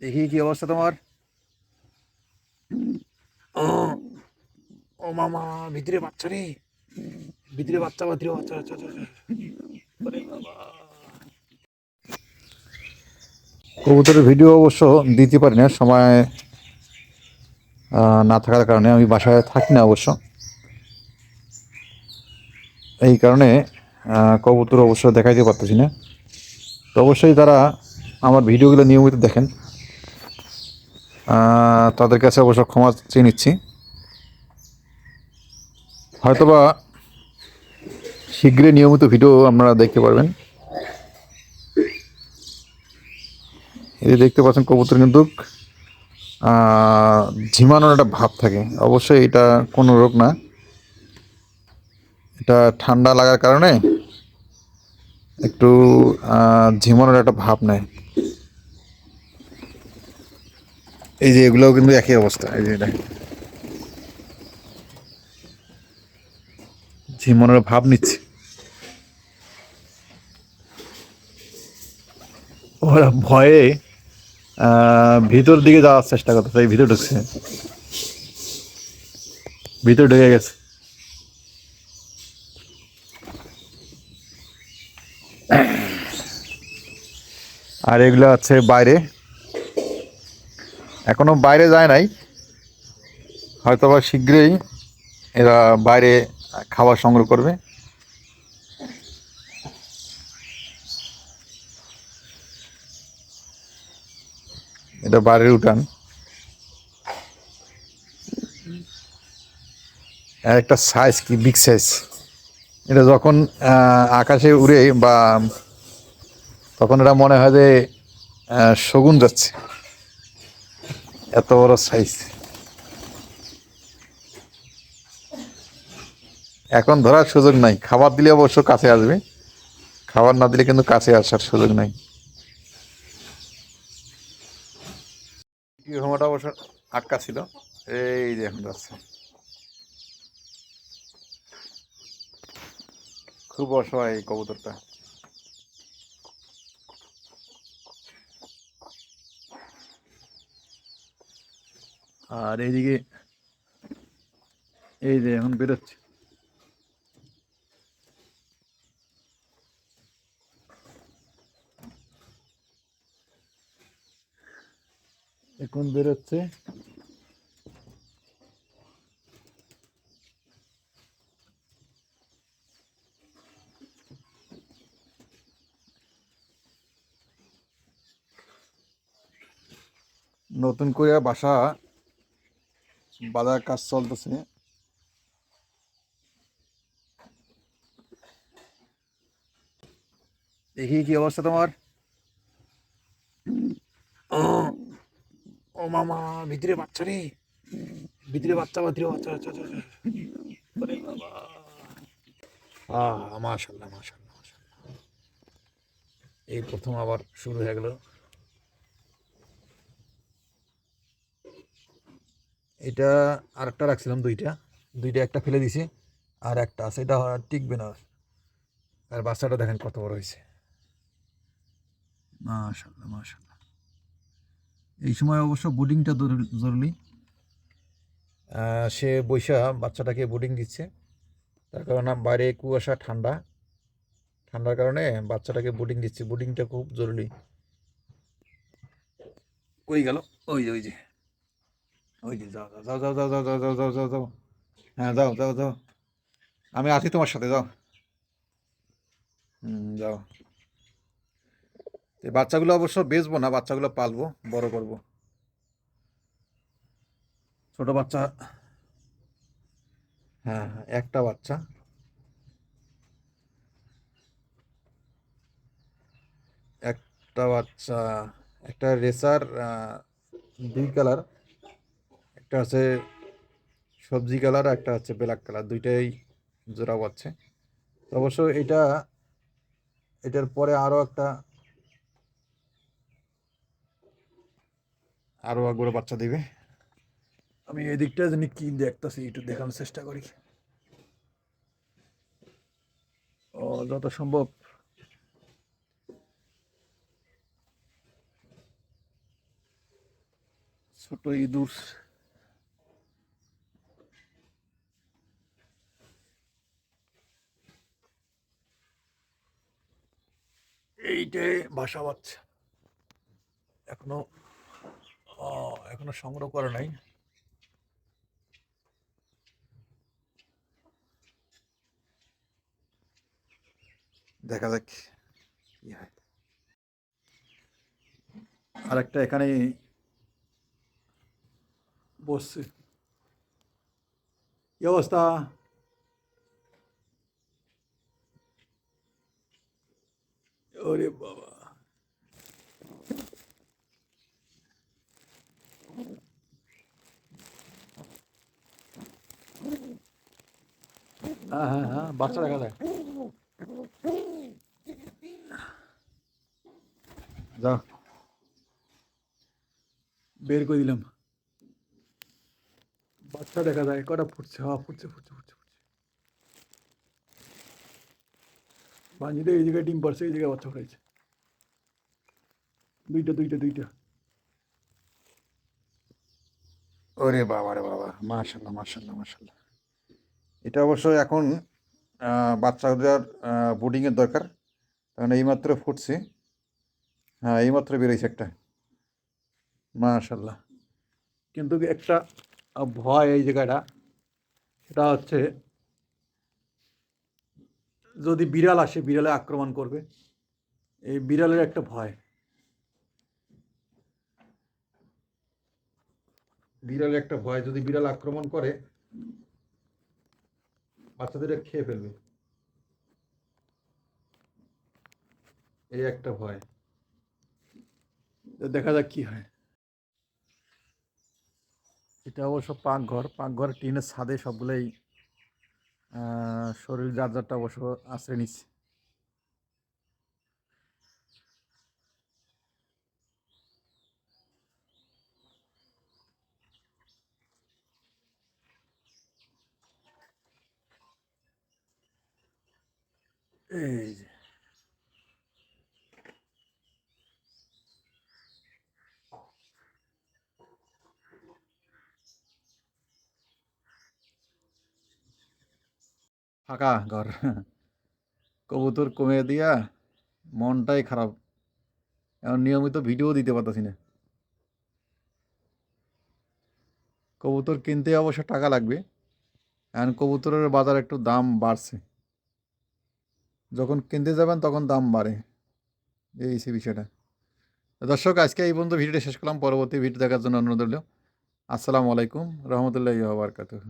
দেখি কি অবস্থা তোমার? ও মামা ভিতরে বাচ্চা রে। ভিতরে বাচ্চা ভিতরে বাচ্চা। কবুতরের ভিডিও অবশ্য দিতে পারি না সময় না থাকার কারণে আমি বাসায় থাকি না অবশ্য। এই কারণে কবুতর অবশ্য দেখাইতে পারতেছি না। তো অবশ্যই তারা আমার ভিডিওগুলো নিয়মিত দেখেন। তাদের কাছে অবশ্য ক্ষমা চেয়ে নিচ্ছি। হয়তোবা শীঘ্রই নিয়মিত ভিডিও আপনারা দেখতে পারবেন। এই দেখতে পাচ্ছেন কবুতর কিন্তু ঝিমানোর একটা ভাব থাকে। অবশ্যই এটা কোনো রোগ না। এটা ঠান্ডা লাগার কারণে একটু ঝিমানোর একটা ভাব নেয়। এই যে এগুলোও কিন্তু একই অবস্থা, এই যে এটা। ঝিমানোর ভাব নিচ্ছে। ওরা ভয়ে ভিতর দিকে যাওয়ার চেষ্টা করতেছে, এই ভিতর ঢুকছে। ভিতর ঢুকে গেছে। আর এগুলো আছে বাইরে। এখনও বাইরে যায় নাই। হয়তোবা শীঘ্রই এরা বাইরে খাবার সংগ্রহ করবে। এটা বাইরের উঠান। একটা সাইজ কি বিগ সাইজ এটা যখন আকাশে উড়ে বা তখন এটা মনে হয় যে শগুন যাচ্ছে। এত বড় সাইজ এখন ধরার সুযোগ নাই। খাবার দিলে অবশ্য কাছে আসবে। খাবার না দিলে কিন্তু কাছে আসার সুযোগ নাই। ঘুমাটা অবশ্য আটকা ছিল। এই যে এখন যাচ্ছে। খুব অসহায় এই কবুতরটা। আর এইদিকে এই যে এখন বেরোচ্ছে। এখন বেরোচ্ছে। নতুন করে বাসা বাঁধার কাজ চলতেছে। দেখি কি অবস্থা তোমার? ও ও মামা ভিতরে বাচ্চা রে। ভিতরে বাচ্চা ভিতরে বাচ্চা বাচ্চা বাচ্চা, বাচ্চা। ওরে বাবা। আহ মাশাল্লাহ মাশাল্লাহ মাশাল্লাহ এই প্রথম আবার শুরু হয়ে গেল। এটা আরেকটা রাখছিলাম দুইটা। দুইটা একটা ফেলে দিছি, আর একটা আছে, এটা টিকবে না। আর বাচ্চাটা দেখেন কত বড় হয়েছে। মাশাল্লাহ মাশাল্লাহ এই সময় অবশ্য বোর্ডিংটা জরুরি সে বৈশা বাচ্চাটাকে বোর্ডিং দিচ্ছে। তার কারণ বাইরে কুয়াশা, ঠান্ডা। ঠান্ডার কারণে বাচ্চাটাকে বোর্ডিং দিচ্ছে। বোর্ডিংটা খুব জরুরি। কই গেল? ওই যে ওই যে। ওই যে যাও যাও যাও যাও যাও যাও যাও যাও যাও যাও। হ্যাঁ যাও যাও যাও। আমি আছি তোমার সাথে, যাও। হুম, যাও। বাচ্চাগুলো অবশ্য বেচবো না, বাচ্চাগুলো পালবো, বড় করব। ছোট বাচ্চা। হ্যাঁ হ্যাঁ একটা বাচ্চা। একটা বাচ্চা, একটা রেসার দুই কালার। একটা আছে সবজি কালার একটা হচ্ছে ব্ল্যাক কালার, দুইটাই জোড়া পাচ্ছে অবশ্য এটা, এটার পরে আরও একটা আরও একবার বাচ্চা দিবে। আমি এদিকটা জানি কি দেখতেছি, একটু দেখানোর চেষ্টা করি। ও, যত সম্ভব। ছোট ইঁদুর। এইটাই বাসা বাচ্চা এখনও এখনও সংগ্রহ করে নাই। দেখা যাক হয়। আর একটা এখানে বসছে। কি অবস্থা? ওরে বাবা। হ্যাঁ হ্যাঁ হ্যাঁ বাচ্চা দেখা যায়। যাও বের করে দিলাম। বাচ্চা দেখা যায় কটা ফুটছে? হ্যাঁ ফুটছে ফুটছে ফুটছে। বাঞ্জিতে এই জায়গায় ডিম পারছে এই জায়গায় বাচ্চা ফুটাইছে দুইটা দুইটা দুইটা। ওরে বাবা রে বাবা মাশাল্লাহ মাশাল্লাহ মাশাল্লাহ এটা অবশ্য এখন বাচ্চাদের বোর্ডিংয়ের দরকার। কারণ এইমাত্র ফুটছে। হ্যাঁ এইমাত্র বেরোইছে একটা। মাশাল্লাহ কিন্তু একটা ভয় এই জায়গাটা? সেটা হচ্ছে যদি বিড়াল আসে, বিড়ালে আক্রমণ করবে। এই বিড়ালের একটা ভয়। বিড়ালের একটা ভয়, যদি বিড়াল আক্রমণ করে, বাচ্চাদের খেয়ে ফেলবে। এই একটা ভয়। দেখা যাক কি হয়। এটা অবশ্য পাকঘর। পাকঘর, টিনের ছাদে সবগুলোই শরীর যার যারটা অবশ্য আশ্রয় নিচ্ছে। এই যে। ফাঁকা ঘর। কবুতর কমে দিয়া মনটাই খারাপ। এখন নিয়মিত ভিডিও দিতে পারতাছি না। কবুতর কিনতে অবশ্য টাকা লাগবে। এখন কবুতরের বাজার একটু দাম বাড়ছে। যখন কিনতে যাবেন তখন দাম বাড়ে। এই সে বিষয়টা। দর্শক, আজকে এই পর্যন্ত ভিডিওটা শেষ করলাম। পরবর্তী ভিডিও দেখার জন্য অনুরোধ রইল। আসসালামু আলাইকুম। রহমতুল্লাহ বারকাতুহ।